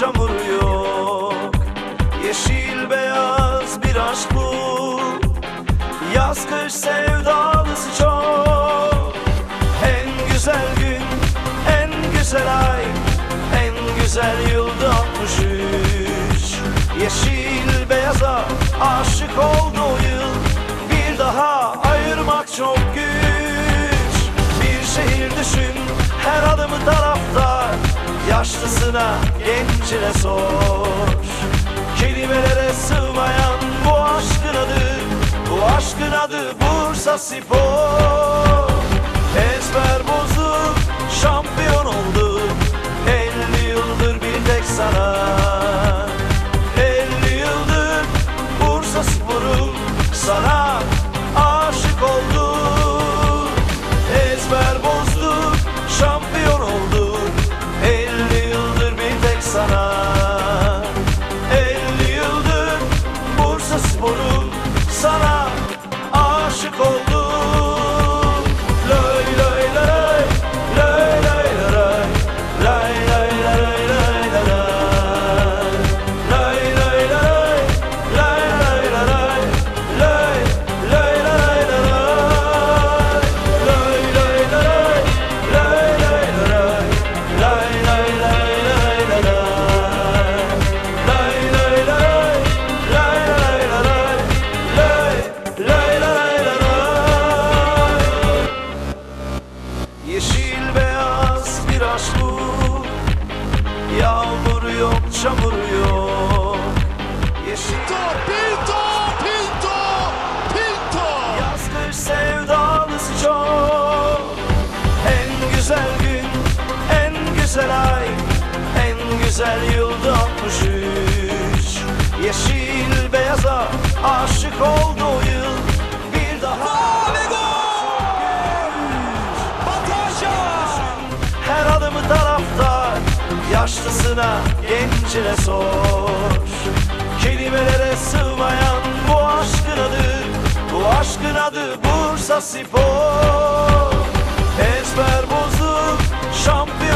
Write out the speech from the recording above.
çamuru yok. Yeşil beyaz bir aşk bu. Yaz kış sevdalısı çok. En güzel gün, en güzel ay En güzel yılda 63 Yeşil beyaza aşık oldu Yaşlısına gencine sor. Kelimelere sığmayan bu aşkın adı Bu aşkın adı Bursa Spor. Ezber bozuk şampiyon oldu bu. Yağmur yok çamur yok. Yeşil Pinto, Pinto, Pinto. Yaz kış sevdalısı çok. En güzel gün, en güzel ay En güzel yılda 63 Yeşil beyaza aşık oldu Yaşlısına gencine sor. Kelimelere sığmayan bu aşkın adı Bu aşkın adı Bursa Spor. Ezber bozuk şampiyon